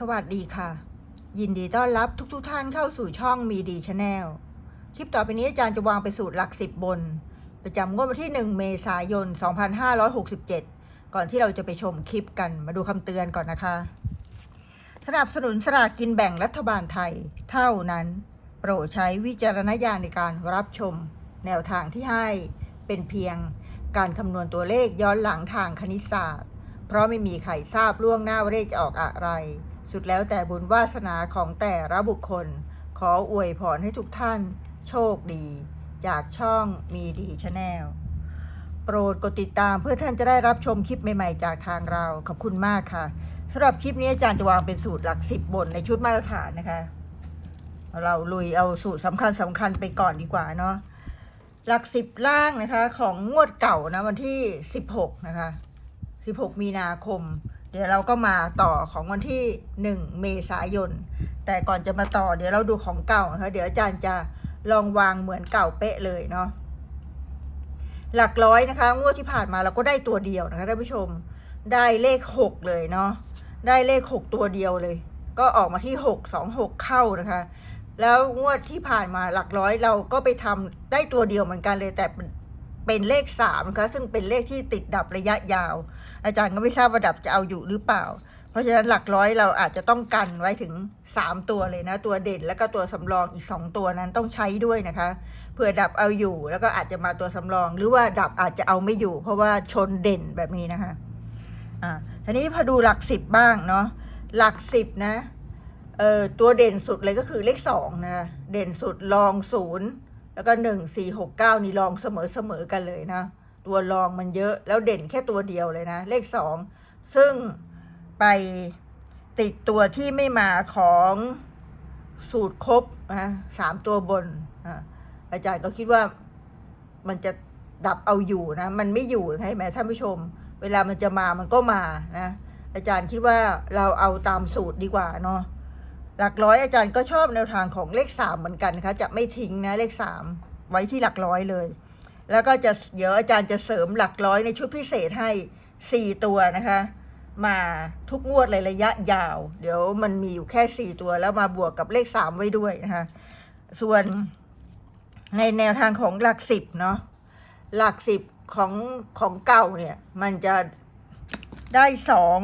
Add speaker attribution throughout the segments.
Speaker 1: สวัสดีค่ะ ยินดีต้อนรับทุกๆทท่านเข้าสู่ช่องมีดีชาแนลคลิปต่อไปนี้อาจารย์จะวางไปสูตรหลักสิบบน ประจำงวดวันที่ 1 เมษายน 2567 ก่อนที่เราจะไปชมคลิปกันมาดูคำเตือนก่อนนะคะ สนับสนุนสลากกินแบ่งรัฐบาลไทย เท่านั้น โปรดใช้วิจารณญาณในการรับชม แนวทางที่ให้เป็นเพียงการคำนวณตัวเลขย้อนหลังทางคณิตศาสตร์ เพราะไม่มีใครทราบล่วงหน้าว่าเลขจะออกอะไร สุดแล้วแต่บุญวาสนาของแต่ละบุคคล ขออวยพรให้ทุกท่าน โชคดี จากช่องมีดีชาแนลโปรดกดติดตามเพื่อท่านจะได้รับชมคลิปใหม่ๆ จากทางเรา ขอบคุณมากค่ะสำหรับคลิปนี้อาจารย์จะวางเป็นสูตรหลักสิบบนในชุดมาตรฐานนะคะ เราลุยเอาสูตรสำคัญสำคัญไปก่อนดีกว่าเนาะหลักสิบล่างนะคะ ของงวดเก่านะวันที่สิบหกนะคะ16มีนาคม เดี๋ยวเราก็มาต่อของวันที่ 1 เมษายน แต่ก่อนจะมาต่อเดี๋ยวเราดูของเก่านะคะเดี๋ยวอาจารย์จะลองวางเหมือนเก่าเป๊ะเลยเนาะหลักร้อยนะคะงวดที่ผ่านมาเราก็ได้ตัวเดียวนะคะท่านผู้ชมได้เลข 6 เลยเนาะได้เลข 6 ตัวเดียวเลย ก็ออกมาที่ 6 2 6 เข้านะคะ แล้วงวดที่ผ่านมาหลักร้อยเราก็ไปทำได้ตัวเดียวเหมือนกันเลยแต่ เป็นเลขสามนะคะซึ่งเป็นเลขที่ติดดับระยะยาว อาจารย์ก็ไม่ทราบว่าดับจะเอาอยู่หรือเปล่า เพราะฉะนั้นหลักร้อยเราอาจจะต้องกันไว้ถึงสามตัวเลยนะ ตัวเด่นแล้วก็ตัวสำรองอีกสองตัวนั้นต้องใช้ด้วยนะคะเผื่อดับเอาอยู่แล้วก็อาจจะมาตัวสำรอง หรือว่าดับอาจจะเอาไม่อยู่ เพราะว่าชนเด่นแบบนี้นะคะอ่าทีนี้พอดูหลักสิบบ้างเนาะหลักสิบนะเอ่อตัวเด่นสุดเลยก็คือเลขสองนะคะเด่นสุดรองศูนย์ แล้วก็หนึ่งสี่หกเก้านี่รองเสมอเสมอกันเลยนะ ตัวรองมันเยอะแล้วเด่นแค่ตัวเดียวเลยนะ เลขสองซึ่งไปติดตัวที่ไม่มาของสูตรครบนะสามตัวบนอะอาจารย์ก็คิดว่ามันจะดับเอาอยู่นะ มันไม่อยู่ใช่ไหมท่านผู้ชม เวลามันจะมามันก็มานะ อาจารย์คิดว่าเราเอาตามสูตรดีกว่าเนาะ หลักร้อยอาจารย์ก็ชอบแนวทางของเลขสามเหมือนกันนะคะจะไม่ทิ้งนะเลขสามไว้ที่หลักร้อยเลย แล้วก็จะเดี๋ยวอาจารย์จะเสริมหลักร้อยในชุดพิเศษให้สี่ตัวนะคะ มาทุกงวดเลยระยะยาว เดี๋ยวมันมีอยู่แค่สี่ตัวแล้วมาบวกกับเลขสามไว้ด้วยนะคะส่วนในแนวทางของหลักสิบเนาะหลักสิบของของเก่าเนี่ย มันจะได้สอง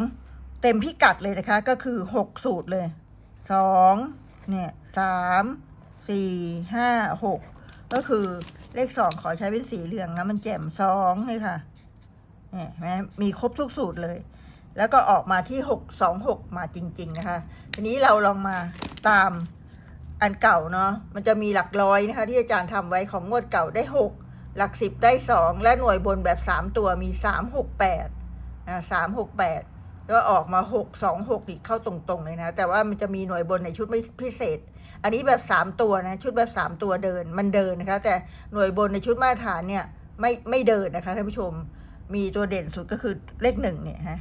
Speaker 1: เต็มพิกัดเลยนะคะ ก็คือหกสูตรเลย สองเนี่ยสามสี่ห้าหกก็คือเลขสองขอใช้เป็นสีเหลืองนะมันแจ่มสองนี่ค่ะเนี่ยไหมมีครบทุกสูตรเลย แล้วก็ออกมาที่หกสองหกมาจริง ๆ นะคะ ทีนี้เราลองมาตามอันเก่าเนาะมันจะมีหลักร้อยนะคะ ที่อาจารย์ทำไว้ของงวดเก่าได้หกหลักสิบได้สองและหน่วยบนแบบสามตัวมีสามหกแปดนะสามหกแปด ก็ออกมาหกสองหกอีกเข้าตรงๆเลยนะ แต่ว่ามันจะมีหน่วยบนในชุดไม่พิเศษ อันนี้แบบสามตัวนะ ชุดแบบสามตัวเดินมันเดินนะคะ แต่หน่วยบนในชุดมาตรฐานเนี่ยไม่ไม่เดินนะคะท่านผู้ชมมีตัวเด่นสุดก็คือเลขหนึ่งเนี่ยฮะ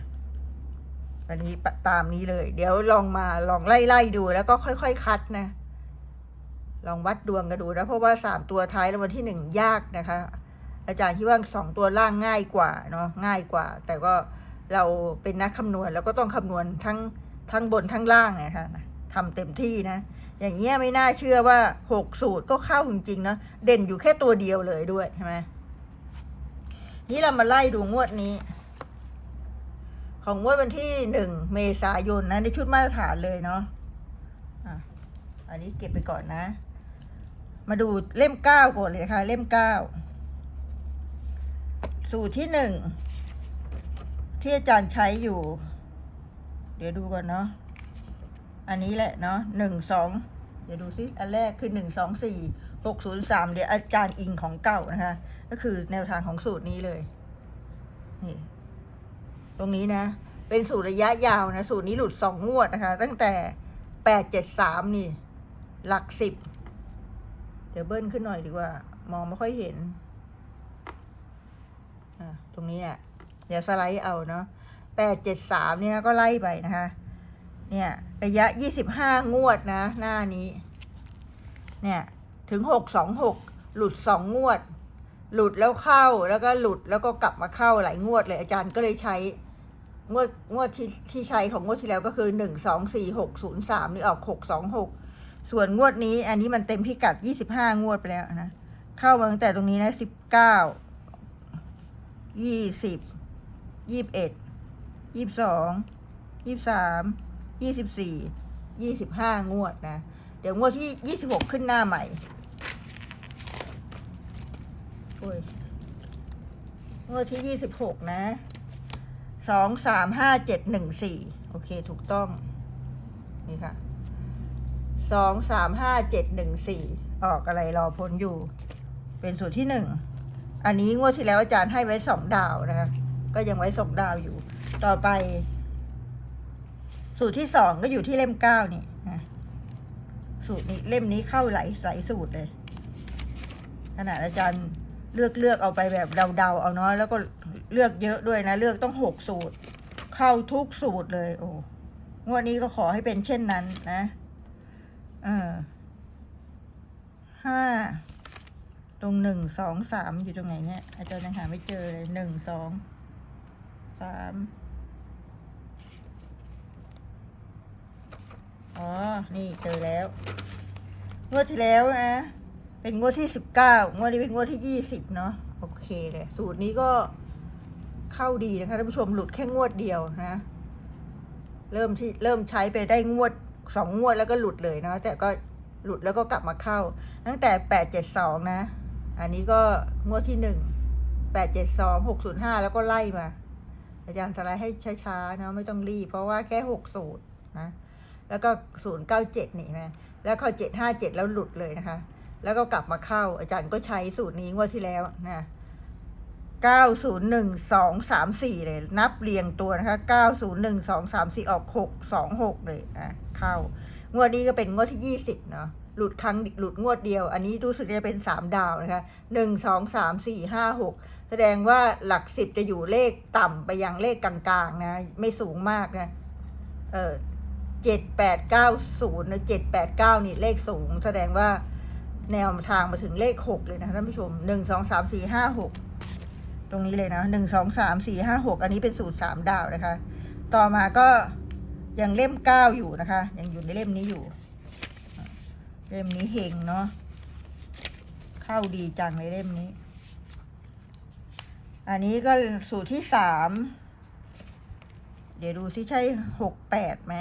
Speaker 1: อันนี้ตามนี้เลย เดี๋ยวลองมาลองไล่ไล่ดูแล้วก็ค่อยๆคัดนะ ลองวัดดวงกันดูนะเพราะว่าสามตัวท้ายแล้ววันที่หนึ่งยากนะคะ อาจารย์คิดว่าสองตัวล่างง่ายกว่าเนาะง่ายกว่า แต่ก็ เราเป็นนักคำนวณแล้วก็ต้องคำนวณทั้งทั้งบนทั้งล่างนะคะทำเต็มที่นะ อย่างเงี้ยไม่น่าเชื่อว่าหกสูตรก็เข้าจริงๆเนาะเด่นอยู่แค่ตัวเดียวเลยด้วยใช่ไหมนี่เรามาไล่ดูงวดนี้ ของงวดวันที่หนึ่งเมษายนนะในชุดมาตรฐานเลยเนาะอะอันนี้เก็บไปก่อนนะ มาดูเล่มเก้าก่อนเลยค่ะ เล่มเก้าสูตรที่หนึ่ง ที่อาจารย์ใช้อยู่ เดี๋ยวดูก่อนเนาะอันนี้แหละเนาะหนึ่งสองเดี๋ยวดูซิอันแรกคือหนึ่งสองสี่หกศูนย์สามเดี๋ยวอาจารย์อิงของเก่านะคะ ก็คือแนวทางของสูตรนี้เลยนี่ตรงนี้นะ เป็นสูตรระยะยาวนะ สูตรนี้หลุดสองงวดนะคะ ตั้งแต่แปดเจ็ดสามนี่ หลักสิบเดี๋ยวเบิ้ลขึ้นหน่อยดีกว่า มองไม่ค่อยเห็น อ่าตรงนี้เนี่ย เดี๋ยวสไลด์เอาเนาะแปดเจ็ดสามเนี่ยก็ไล่ไปนะคะ เนี่ยระยะยี่สิบห้างวดนะ หน้านี้ เนี่ยถึงหกสองหกหลุดสองงวด หลุดแล้วเข้าแล้วก็หลุดแล้วก็กลับมาเข้าหลายงวดเลยอาจารย์ก็เลยใช้งวดงวดที่ที่ใช้ของงวดที่แล้วก็คือหนึ่งสองสี่หกศูนย์สามนี่ออกหกสองหกส่วนงวดนี้ อันนี้มันเต็มพิกัดยี่สิบห้างวดไปแล้วนะ เข้ามาตั้งแต่ตรงนี้นะสิบเก้ายี่สิบ ยี่สิบเอ็ดยี่สิบสองยี่สิบสามยี่สิบสี่ยี่สิบห้างวดนะ เดี๋ยวงวดที่ยี่สิบหกขึ้นหน้าใหม่โอ้ยงวดที่ยี่สิบหกนะสองสามห้าเจ็ดหนึ่งสี่โอเคถูกต้อง นี่ค่ะสองสามห้าเจ็ดหนึ่งสี่ออกอะไรรอผลอยู่ เป็นสูตรที่หนึ่ง อันนี้งวดที่แล้วอาจารย์ให้ไว้สองดาวนะคะ ก็ยังไว้สองดาวอยู่ ต่อไป สูตรที่สองก็อยู่ที่เล่มเก้านี่นะสูตรนี้เล่มนี้เข้าไหลายสสูตรเลยขนาดอาจารย์เลือกเลือกเอาไปแบบเดาๆเอาเนาะแล้วก็เลือกเยอะด้วยนะ เลือกต้องหกสูตร เข้าทุกสูตรเลย โอ้งวดนี้ก็ขอให้เป็นเช่นนั้นนะ เออห้าตรงหนึ่งสองสามอยู่ตรงไหนเนี่ย อาจารย์ยังหาไม่เจอเลยหนึ่งสอง สามอ๋อ นี่เจอแล้ว งวดที่แล้วนะ เป็นงวดที่สิบเก้างวดนี้เป็นงวดที่ยี่สิบเนาะ โอเคเลย สูตรนี้ก็เข้าดีนะคะท่านผู้ชมหลุดแค่งวดเดียวนะ เริ่มที่เริ่มใช้ไปได้งวดสองงวดแล้วก็หลุดเลยเนาะ แต่ก็หลุดแล้วก็กลับมาเข้า ตั้งแต่แปดเจ็ดสองนะ อันนี้ก็งวดที่หนึ่งแปดเจ็ดสองหกศูนย์ห้าแล้วก็ไล่มา อาจารย์สไลด์ให้ช้าๆนะไม่ต้องรีบ เพราะว่าแค่หกสูตรนะ แล้วก็ศูนย์เก้าเจ็ดนี่นะแล้วเข้าเจ็ดห้าเจ็ดแล้วหลุดเลยนะคะ แล้วก็กลับมาเข้าอาจารย์ก็ใช้สูตรนี้งวดที่แล้วนะเก้าศูนย์หนึ่งสองสามสี่เลย นับเรียงตัวนะคะเก้าศูนย์หนึ่งสองสามสี่ออกหกสองหกเลยอะเข้างวดนี้ก็เป็นงวดที่ยี่สิบเนาะหลุดครั้งหลุดงวดเดียว อันนี้รู้สึกจะเป็นสามดาวนะคะหนึ่งสองสามสี่ห้าหก แสดงว่าหลักสิบจะอยู่เลขต่ำไปยังเลขกลางๆนะ ไม่สูงมากนะ เออเจ็ดแปดเก้าศูนย์นะเจ็ดแปดเก้านี่เลขสูง แสดงว่าแนวทางมาถึงเลขหกเลยนะท่านผู้ชมหนึ่งสองสามสี่ห้าหกตรงนี้เลยนะหนึ่งสองสามสี่ห้าหกอันนี้เป็นสูตรสามดาวนะคะ ต่อมาก็ยังเล่มเก้าอยู่นะคะ ยังอยู่ในเล่มนี้อยู่ เล่มนี้เฮงเนาะเข้าดีจังเลยเล่มนี้ อันนี้ก็สูตรที่สาม เดี๋ยวดูซิใช่หกแปดไหม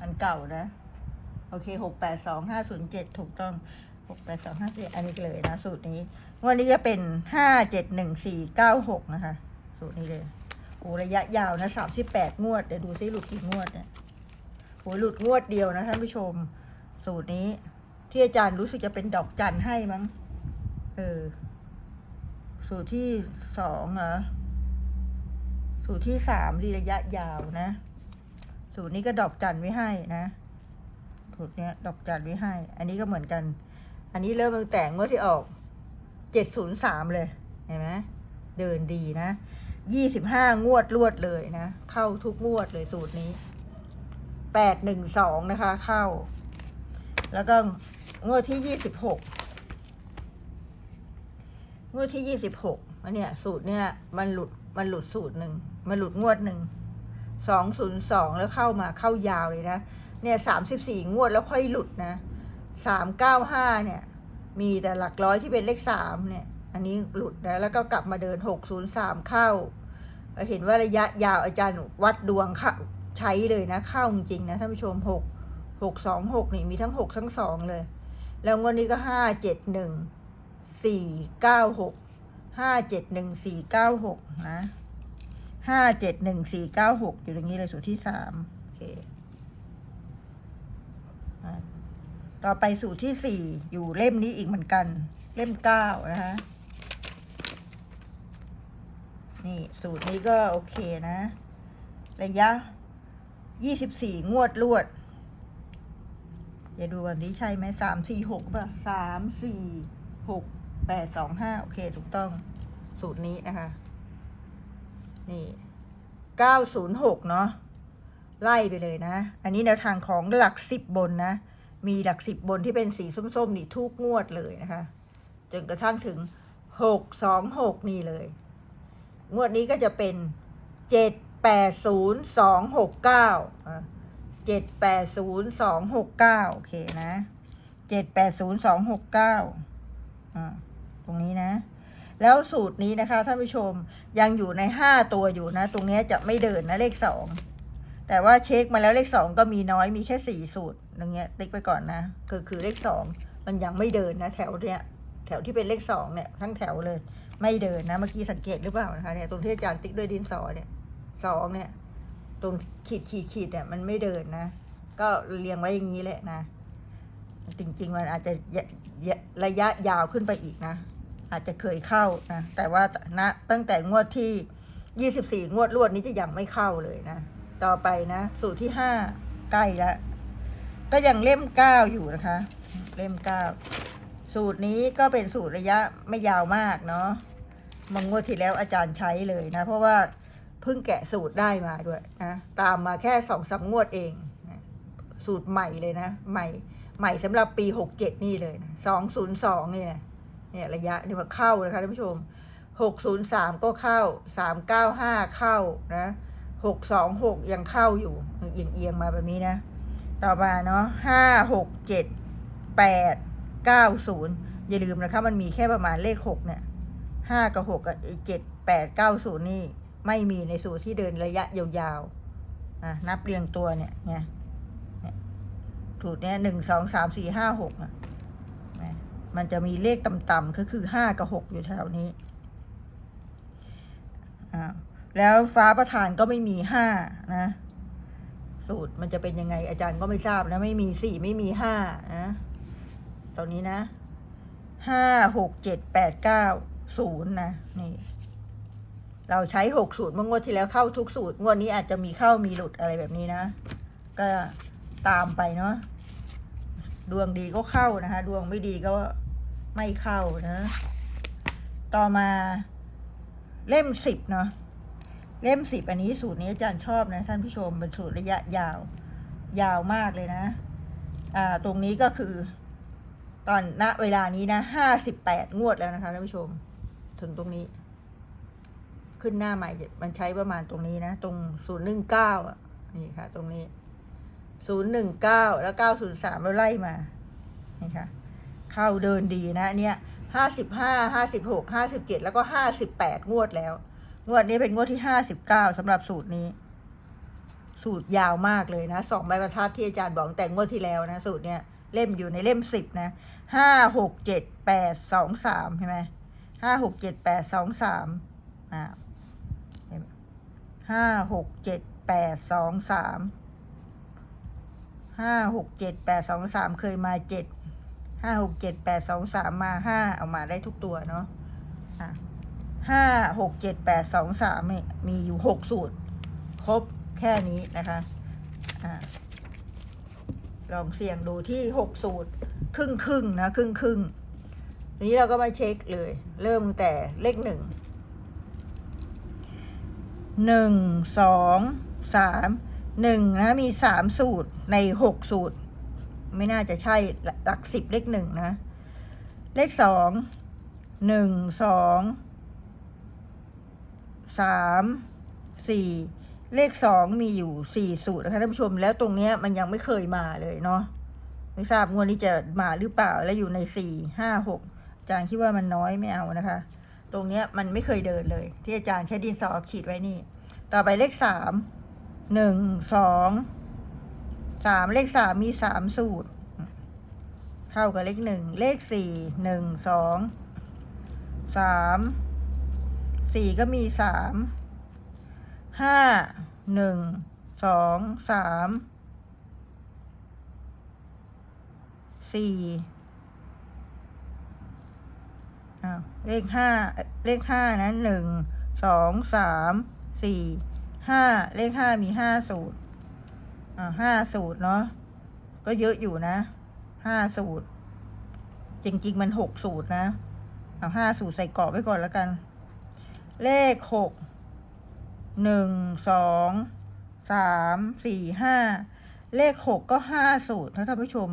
Speaker 1: อันเก่านะ โอเคหกแปดสองห้าศูนย์เจ็ดถูกต้องหกแปดสองห้าเจ็ดอันนี้เลยนะ สูตรนี้วันนี้จะเป็นห้าเจ็ดหนึ่งสี่เก้าหกนะคะ สูตรนี้เลยโอ้ระยะยาวนะสามสิบแปดงวด เดี๋ยวดูซิหลุดกี่งวดเนี่ยโอ้หลุดงวดเดียวนะท่านผู้ชม สูตรนี้ ที่อาจารย์รู้สึกจะเป็นดอกจันให้มั้ง เออ สูตรที่สองเหรอสูตรที่สามระยะยาวนะ สูตรนี้ก็ดอกจันไว้ให้นะ สูตรเนี้ยดอกจันไว้ให้ อันนี้ก็เหมือนกัน อันนี้เริ่มตั้งแต่งวดที่ออกเจ็ดศูนย์สามเลย เห็นไหมเดินดีนะยี่สิบห้างวดรวดเลยนะ เข้าทุกงวดเลยสูตรนี้แปดหนึ่งสองนะคะ เข้า แล้วก็งวดที่ยี่สิบหก งวดที่ยี่สิบหกอันเนี้ยสูตรเนี้ยมันหลุดมันหลุดสูตรหนึ่งมันหลุดงวดหนึ่งสองศูนย์สองแล้วเข้ามาเข้ายาวเลยนะ เนี่ยสามสิบสี่งวดแล้วค่อยหลุดนะสามเก้าห้าเนี่ย มีแต่หลักร้อยที่เป็นเลขสามเนี่ย อันนี้หลุดนะแล้วก็กลับมาเดินหกศูนย์สามเข้า เห็นว่าระยะยาวอาจารย์วัดดวงเข้าใช้เลยนะเข้าจริงๆนะท่านผู้ชมหกหกสองหกนี่มีทั้งหกทั้งสองเลย แล้วงวดนี้ก็ห้าเจ็ดหนึ่ง สี่เก้าหกห้าเจ็ดหนึ่งสี่เก้าหกนะห้าเจ็ดหนึ่งสี่เก้าหกอยู่ตรงนี้เลยสูตรที่สามโอเคต่อไปสูตรที่สี่อยู่เล่มนี้อีกเหมือนกัน เล่มเก้านะคะนี่สูตรนี้ก็โอเคนะ ระยะยี่สิบสี่งวดรวดเดี๋ยวดูวันนี้ใช่ไหมสามสี่หกป่ะสามสี่หก แปดสองห้าโอเค ถูกต้อง สูตรนี้นะคะ นี่เก้าศูนย์หกเนาะไล่ไปเลยนะ อันนี้แนวทางของหลักสิบบนนะ มีหลักสิบบนที่เป็นสีส้มๆ นี่ทุกงวดเลยนะคะ จนกระทั่งถึงหกสองหกนี่เลย งวดนี้ก็จะเป็นเจ็ดแปดศูนย์สองหกเก้าเจ็ดแปดศูนย์สองหกเก้าโอเคนะเจ็ดแปดศูนย์สองหกเก้าต รงนี้นะ แล้วสูตรนี้นะคะท่านผู้ชมยังอยู่ในห้าตัวอยู่นะ ตรงนี้จะไม่เดินนะเลขสองแต่ว่าเช็คมาแล้วเลขสองก็มีน้อยมีแค่สี่สูตรอย่างเงี้ยติ๊กไปก่อนนะคือคือเลขสองมันยังไม่เดินนะแถวเนี้ยแถวที่เป็นเลขสองเนี่ยทั้งแถวเลย ไม่เดินนะเมื่อกี้สังเกตหรือเปล่านะคะเนี่ยตรงที่อาจารย์ติ๊กด้วยดินสอเนี่ยสองเนี่ยตรงขีดขีดขีดเนี่ยมันไม่เดินนะ ก็เรียงไว้อย่างนี้แหละนะ จริง ๆ มันอาจจะระยะยาวขึ้นไปอีกนะ อาจจะเคยเข้านะแต่ว่าณตั้งแต่งวดที่ยี่สิบสี่งวดรวดนี้จะยังไม่เข้าเลยนะ ต่อไปนะ สูตรที่ห้าใกล้แล้วก็ยังเล่มเก้าอยู่นะคะ เล่มเก้าสูตรนี้ก็เป็นสูตรระยะไม่ยาวมากเนาะมางวดที่แล้วอาจารย์ใช้เลยนะ เพราะว่าเพิ่งแกะสูตรได้มาด้วยนะตามมาแค่สองสามงวดเอง สูตรใหม่เลยนะ ใหม่ใหม่สำหรับปีหกเจ็ดนี่เลยสองศูนย์สองนี่นะ เนี่ยระยะนี่มาเข้านะคะท่านผู้ชมหกศูนย์สามก็เข้าสามเก้าห้าเข้านะหกสองหกยังเข้าอยู่เอียงเอียงมาแบบนี้นะ ต่อมาเนาะห้าหกเจ็ดแปดเก้าศูนย์อย่าลืมนะคะมันมีแค่ประมาณเลขหกเนี่ยห้ากับหกกับเจ็ดแปดเก้าศูนย์นี่ไม่มีในสูตรที่เดินระยะยาวๆอะนับเรียงตัวเนี่ยไงเนี่ยสูตรเนี้ยหนึ่งสองสามสี่ห้าหกอะ มันจะมีเลขต่ำๆก็คือห้ากับหกอยู่แถวนี้อ่าแล้วฟ้าประธานก็ไม่มีห้านะ สูตรมันจะเป็นยังไงอาจารย์ก็ไม่ทราบนะ ไม่มีสี่ไม่มีห้านะตอนนี้นะห้าหกเจ็ดแปดเก้าศูนย์นะนี่ เราใช้หกสูตรเมื่องวดที่แล้วเข้าทุกสูตร งวดนี้อาจจะมีเข้ามีหลุดอะไรแบบนี้นะ ก็ตามไปเนาะ ดวงดีก็เข้านะคะ ดวงไม่ดีก็ไม่เข้านะ ต่อมาเล่มสิบเนาะเล่มสิบอันนี้สูตรนี้อาจารย์ชอบนะท่านผู้ชมเป็นสูตรระยะยาว ยาวมากเลยนะ อ่า ตรงนี้ก็คือ ตอนณเวลานี้นะห้าสิบแปดงวดแล้วนะคะท่านผู้ชม ถึงตรงนี้ ขึ้นหน้าใหม่มันใช้ประมาณตรงนี้นะ ตรงศูนย์หนึ่งเก้าอะนี่ค่ะ ตรงนี้ ศูนย์หนึ่งเก้าแล้วเก้าศูนย์สามแล้วไล่มานี่ค่ะเข้าเดินดีนะเนี่ยห้าสิบห้าห้าสิบหกห้าสิบเจ็ดแล้วก็ห้าสิบแปดงวดแล้ว งวดนี้เป็นงวดที่ห้าสิบเก้าสำหรับสูตรนี้ สูตรยาวมากเลยนะสองใบประทัดที่อาจารย์บอกแต่งวดที่แล้วนะ สูตรเนี้ยเล่มอยู่ในเล่มสิบนะห้าหกเจ็ดแปดสองสามใช่ไหมห้าหกเจ็ดแปดสองสามอ่าห้าหกเจ็ดแปดสองสาม ห้าหกเจ็ดแปดสองสามเคยมาเจ็ดห้าหกเจ็ดแปดสองสามมาห้าเอามาได้ทุกตัวเนาะห้าหกเจ็ดแปดสองสามมีอยู่หกสูตร ครบแค่นี้นะคะอ่าลองเสี่ยงดูที่หกสูตร ครึ่งครึ่งนะ ครึ่งครึ่งทีนี้เราก็มาเช็คเลย เริ่มแต่เลขหนึ่งหนึ่งสองสาม หนึ่งนะมีสามสูตรในหกสูตร ไม่น่าจะใช่หลักสิบเลขหนึ่งนะ เลขสองหนึ่งสองสามสี่เลขสองมีอยู่สี่สูตรนะคะท่านผู้ชม แล้วตรงเนี้ยมันยังไม่เคยมาเลยเนาะไม่ทราบงวดนี้จะมาหรือเปล่าแล้วอยู่ในสี่ห้าหกอาจารย์คิดว่ามันน้อยไม่เอานะคะ ตรงเนี้ยมันไม่เคยเดินเลย ที่อาจารย์ใช้ดินสอขีดไว้นี่ ต่อไปเลขสาม หนึ่งสองสามเลขสามมีสามสูตร เท่ากับเลขหนึ่งเลขสี่หนึ่งสองสามสี่ก็มีสามห้าหนึ่งสองสามสี่เลขห้าเลขห้านะหนึ่งสองสามสี่ ห้าเลขห้ามีห้าสูตรอ่าห้าสูตรเนาะก็เยอะอยู่นะห้าสูตร จริงๆมันหกสูตรนะเอาห้าสูตรใส่กรอบไว้ก่อนแล้วกัน เลขหกหนึ่งสองสามสี่ห้าเลขหกก็ห้าสูตรนะท่านผู้ชม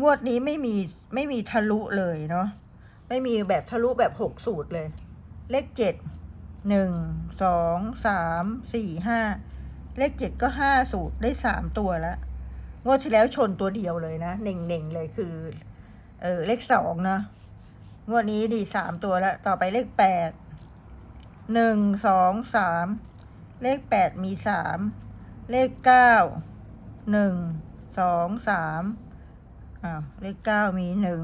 Speaker 1: งวดนี้ไม่มีไม่มีทะลุเลยเนาะไม่มีแบบทะลุแบบหกสูตรเลย เลขเจ็ด หนึ่งสองสามสี่ห้าเลขเจ็ดก็ห้าสูตรได้สามตัวแล้วงวดที่แล้วชนตัวเดียวเลยนะเน่งๆเลยคือ เออเลขสองนะงวดนี้ดีสามตัวแล้วต่อไปเลขแปดหนึ่งสองสามเลขแปดมีสามเลขเก้าหนึ่งสองสามอ้าวเลขเก้ามีหนึ่ง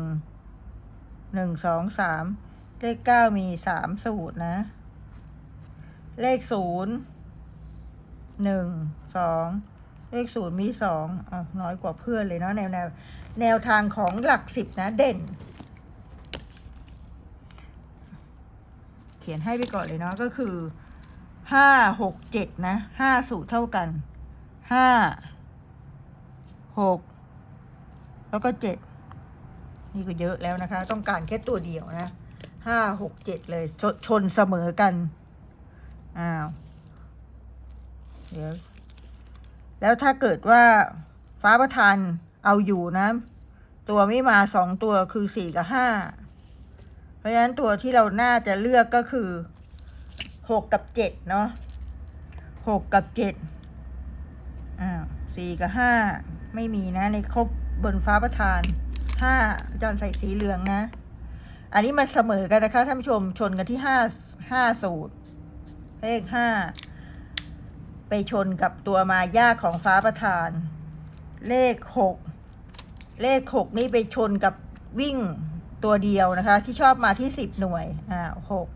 Speaker 1: หนึ่งสองสามเลขเก้ามีสามสูตรนะ เลขศูนย์หนึ่งสองเลขศูนย์มีสองอะน้อยกว่าเพื่อนเลยเนาะแนวแนวแนวทางของหลักสิบนะ เด่น เขียนให้ไปก่อนเลยเนาะก็คือห้าหกเจ็ดนะห้าสูตรเท่ากันห้าหกแล้วก็เจ็ดนี่ก็เยอะแล้วนะคะ ต้องการแค่ตัวเดียวนะห้าหกเจ็ดเลยชชนเสมอกัน อ้าว เดี๋ยว แล้วถ้าเกิดว่าฟ้าประทานเอาอยู่นะ ตัวไม่มาสองตัวคือสี่กับห้า เพราะฉะนั้นตัวที่เราน่าจะเลือกก็คือหกกับเจ็ดเนาะหกกับเจ็ดอ้าวสี่กับห้าไม่มีนะในครบบนฟ้าประทานห้าอาจารย์ใส่สีเหลืองนะ อันนี้มันเสมอกันนะคะท่านผู้ชมชนกันที่ห้าห้าสูตร เลขห้าไปชนกับตัวมายาของฟ้าประธาน เลขหกเลขหกนี่ไปชนกับวิ่งตัวเดียวนะคะ ที่ชอบมาที่สิบหน่วยอ่าหก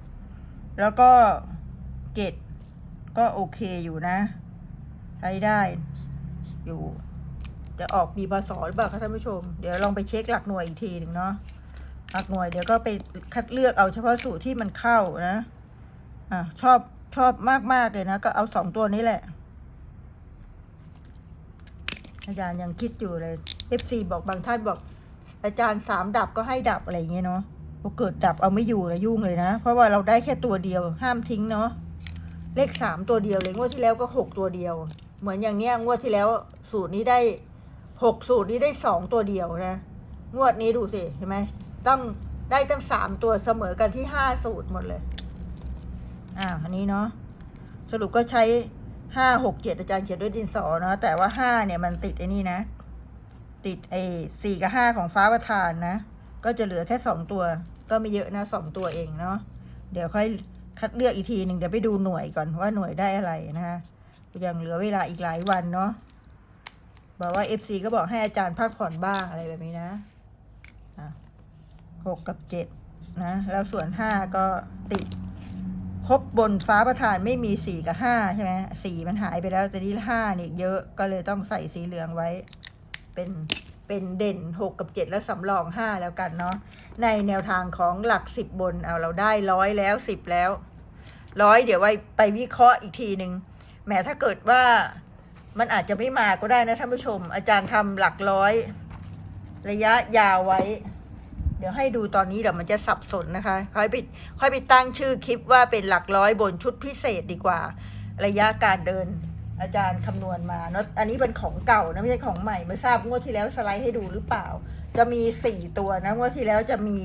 Speaker 1: แล้วก็เจ็ดก็โอเคอยู่นะใช้ได้อยู่ จะออกมีบสหรือเปล่าคะท่านผู้ชม เดี๋ยวลองไปเช็คหลักหน่วยอีกทีหนึ่งเนาะหลักหน่วยเดี๋ยวก็ไปคัดเลือกเอาเฉพาะสูตรที่มันเข้านะอะชอบ ชอบมากมาก ๆ เลยนะ ก็เอาสองตัวนี้แหละ อาจารย์ยังคิดอยู่เลย FC บอกบางท่านบอก อาจารย์สามดับก็ให้ดับอะไรอย่างเงี้ยเนาะพอเกิดดับเอาไม่อยู่เลยยุ่งเลยนะ เพราะว่าเราได้แค่ตัวเดียว ห้ามทิ้งเนาะเลขสามตัวเดียวเลยงวดที่แล้วก็หกตัวเดียว เหมือนอย่างเนี้ยงวดที่แล้วสูตรนี้ได้หกสูตรนี้ได้สองตัวเดียวนะ งวดนี้ดูสิเห็นไหมต้องได้ตั้งสามตัวเสมอกันที่ห้าสูตรหมดเลย อ่าอันนี้เนาะสรุปก็ใช้ห้าหกเจ็ดอาจารย์เขียนด้วยดินสอเนาะแต่ว่าห้าเนี่ยมันติดไอ้นี่นะ ติดไอ้สี่กับห้าของฟ้าประธานนะ ก็จะเหลือแค่สองตัว ก็ไม่เยอะนะสองตัวเองเนาะเดี๋ยวค่อยคัดเลือกอีกทีหนึ่งเดี๋ยวไปดูหน่วยก่อนว่าหน่วยได้อะไรนะคะยังเหลือเวลาอีกหลายวันเนาะบอกว่าเอฟซีก็บอกให้อาจารย์พักผ่อนบ้างอะไรแบบนี้นะอะหกกับเจ็ดนะ แล้วส่วนห้าก็ติด ครบบนฟ้าประธานไม่มีสี่กับห้าใช่ไหมสี่มันหายไปแล้วแต่ที่ห้านี่เยอะก็เลยต้องใส่สีเหลืองไว้ เป็นเป็นเด่นหกกับเจ็ดแล้วสำรองห้าแล้วกันเนาะในแนวทางของหลักสิบบนเอาเราได้ร้อยแล้วสิบแล้วร้อยเดี๋ยวไว้ไปวิเคราะห์อีกทีหนึ่งแหมถ้าเกิดว่ามันอาจจะไม่มาก็ได้นะท่านผู้ชม อาจารย์ทำหลักร้อย ระยะยาวไว้ เดี๋ยวให้ดูตอนนี้เดี๋ยวมันจะสับสนนะคะ ค่อยไปค่อยไปตั้งชื่อคลิปว่าเป็นหลักร้อยบนชุดพิเศษดีกว่า ระยะการเดินอาจารย์คำนวณมาเนาะอันนี้เป็นของเก่านะไม่ใช่ของใหม่ไม่ทราบงวดที่แล้วสไลด์ให้ดูหรือเปล่า จะมีสี่ตัวนะงวดที่แล้วจะมี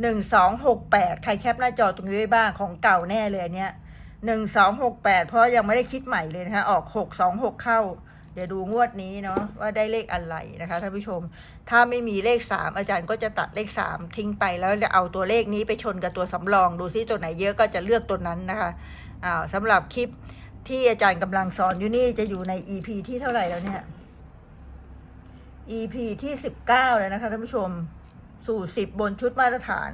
Speaker 1: หนึ่งสองหกแปดใครแคปหน้าจอตรงนี้ไว้บ้างของเก่าแน่เลยเนี้ยหนึ่งสองหกแปดเพราะยังไม่ได้คิดใหม่เลยนะคะออกหกสองหกเข้า ดี๋ยวดูงวดนี้เนาะว่าได้เลขอะไรนะคะท่านผู้ชม ถ้าไม่มีเลขสามอาจารย์ก็จะตัดเลขสามทิ้งไปแล้วจะเอาตัวเลขนี้ไปชนกับตัวสำรอง ดูซิตัวไหนเยอะก็จะเลือกตัวนั้นนะคะอ้าวสำหรับคลิปที่อาจารย์กำลังสอนอยู่นี่จะอยู่ใน EP ที่เท่าไหร่แล้วเนี่ย EP ที่สิบเก้าแล้วนะคะท่านผู้ชมสู่สิบบนชุดมาตรฐาน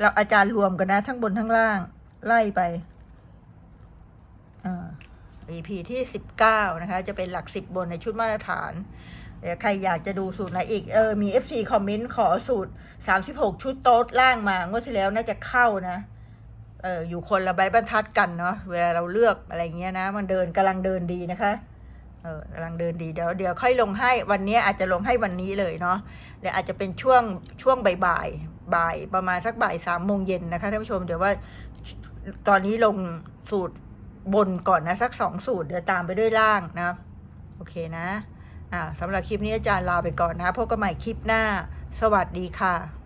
Speaker 1: เราอาจารย์รวมกันนะทั้งบนทั้งล่างไล่ไป EP ที่สิบเก้านะคะ จะเป็นหลักสิบบนในชุดมาตรฐานเดี๋ยวใครอยากจะดูสูตรไหนอีก เออ มี FC คอมเมนต์ขอสูตร 36 ชุดโต๊ดล่างมางวดที่แล้วน่าจะเข้านะ เอออยู่คนละใบบรรทัดกันเนาะ เวลาเราเลือกอะไรเงี้ยนะ มันเดินกำลังเดินดีนะคะเออกำลังเดินดีเดี๋ยวเดี๋ยวค่อยลงให้วันนี้อาจจะลงให้วันนี้เลยเนาะเดี๋ยวอาจจะเป็นช่วงช่วงบ่ายบ่ายประมาณสักบ่ายสามโมงเย็นนะคะท่านผู้ชมเดี๋ยวว่าตอนนี้ลงสูตร บนก่อนนะ สักสองสูตรเดี๋ยวตามไปด้วยล่างนะ โอเคนะ อ่าสำหรับคลิปนี้อาจารย์ลาไปก่อนนะพบกันใหม่คลิปหน้า สวัสดีค่ะ